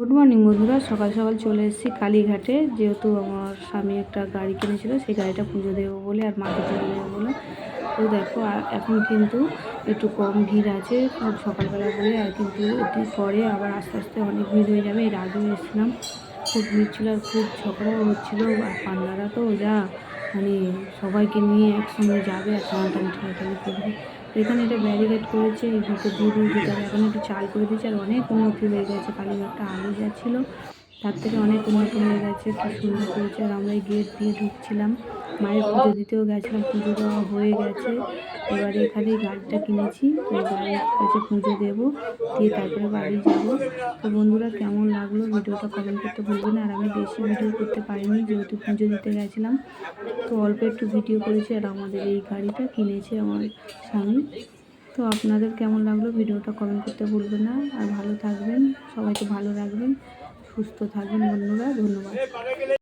Good morning বন্ধুরা। সকাল সকাল চলে এসেছি কালীঘাটে। যেহেতু আমার স্বামী একটা গাড়ি কিনেছিল, সেই গাড়িটা পুজো দেবো বলে আর মাকে পুজো দেবো বলে। তো দেখো এখন কিন্তু একটু কম ভিড় আছে। খুব সকালবেলা বলে আর কিন্তু একটু পরে আবার আস্তে আস্তে অনেক ভিড় হয়ে যাবে। এর আগেও এসেছিলাম। খুব ভিড় ছিল আর খুব ঝগড়াও হচ্ছিল। আর পান্ডারা তো যা মানে সবাইকে নিয়ে একসঙ্গে যাবে আর টানাটানি তো এখানে এটা ব্যারিকেড করেছে, এই দুটো দিয়ে দিয়ে দিতে হবে এখন একটু চাল করে দিয়েছে, আর অনেক উন্নতি হয়ে গেছে কালীঘাটটা আগে যা ছিল। তার থেকে অনেক উন্নত হয়ে গেছে খুব সুন্দর করেছে। আর আমরা গেট দিয়ে ঢুকছিলাম, মায়ের পুজো দিতেও গেছিলাম, পুজো দেওয়া হয়ে গেছে। এবারে এখানেই গাড়িটা কিনেছি, তো গাড়ির কাছে পুজো দেবো, দিয়ে তারপরে বাড়ি যাব। তো বন্ধুরা, কেমন লাগল ভিডিওটা কমেন্ট করতে ভুলবেন আর আমি বেশি ভিডিও করতে পারিনি, যেহেতু পুজো দিতে গেছিলাম, তো অল্প একটু ভিডিও করেছি। আর আমাদের এই গাড়িটা কিনেছে আমার স্বামী। তো আপনাদের কেমন লাগল ভিডিওটা কমেন্ট করতে ভুলবেন না। আর ভালো থাকবেন, সবাইকে ভালো রাখবেন। সুস্থ থাকবেন বন্ধুরা ধন্যবাদ।